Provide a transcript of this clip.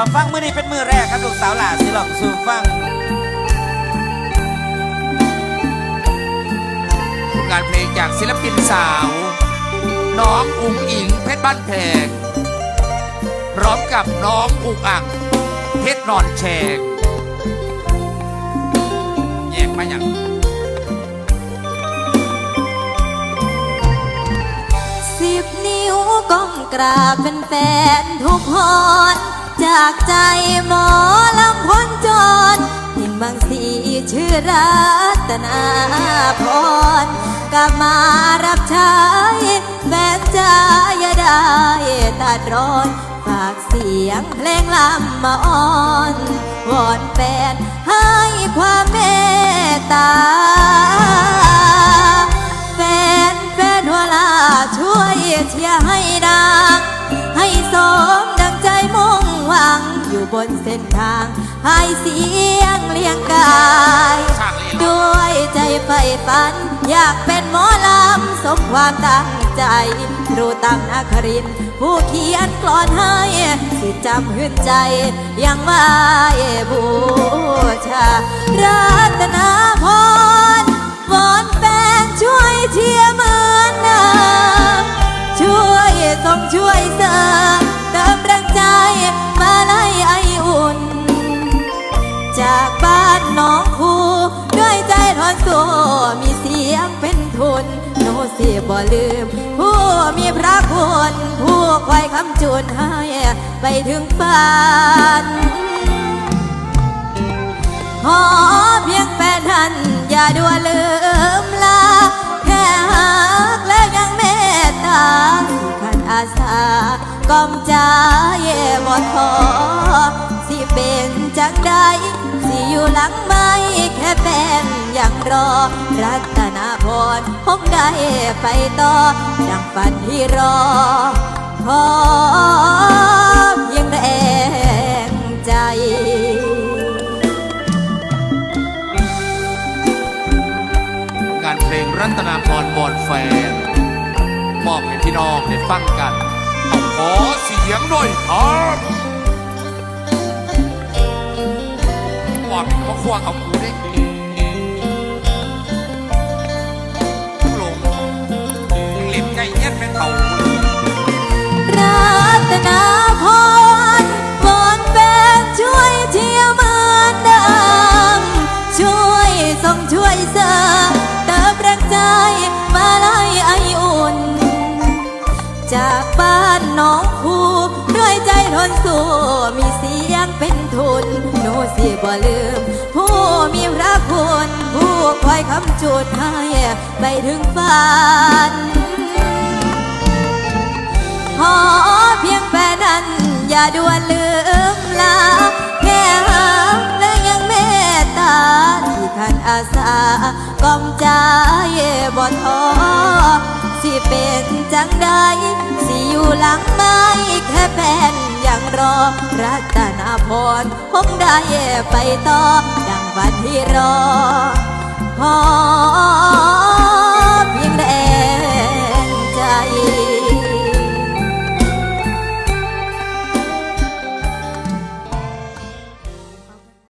มาฟังมือนี้เป็นมือแรกครับลูกสาวหลาสิลองสู่ฟังผลงานเพลงจากศิลปินสาว น้องอุ๋งอิงเพชรบ้านแพงพร้อมกับน้องอุกอังเพชรนอนแชงแยกมาอย่างสิบนิ้วก้มกราบเป็นแฟนทุกคน จากใจหมอลำพ้นจรเห็นบางสีชื่อรัตนาพรกลับมารับใช้แฟนใจอย่าได้ตัดร้อนฝากเสียงเพลงลำมาอ่อน วอนแฟนให้ความเมต บนเส้นทางให้เสียงเลี้ยงกายช่างเลยเหรอด้วยใจใฝ่ฝัน อยากเป็นหมอลำสมความตั้งใจครูตั้งนาครินทร์ผู้เขียนกลอนให้สิจำหืนใจ ยังไว้บูชา จากบ้านน้องคูด้วยใจทอนสู้มีเสียงเป็นทุนโนสิบ่ลืม ผู้มีพระคุณผู้คอยคำจุนให้ไปถึงฝันขอเพียงแฟนท่านอย่าด่วนลืมลาแค่หักและยังเมตตาที่ขันอาสาก่อมใจบ่ท้อ หลังไม่แค่เป็นอย่างรอ รัตนาพรคงได้ไปต่อ ดังฝันที่รอ ขอเพียงแรงใจผลงานเพลงรัตนาพรบอนแฟน มอบให้พี่น้องได้ฟังกันเอาขอเสียงหน่อยครับ ว่าควงเอากูได้ลงเล่นไก่เย็ดเป็นเต่ารัตนาพรวอนแฟนช่วยเชียร์เหมือนเดิมช่วยส่งช่วยเสริมเติมแรงใจมาไล่ไออุ่น จากบ้านหน้องคูด้วยใจทนสู้มี สิบ่ลืม ผู้มีพระคุณผู้คอยคำจุดให้ไปถึงฝันขอเพียงแฟนนั้น อย่าด่วนลืมลา แค่หักและยังเมตตา ที่ท่านอาสาก่อมใจบ่ท้อสิเป็นจังใดสิอยู่ลัง รอ รัตนาพรคงได้ไปต่อ ดังวันที่รอ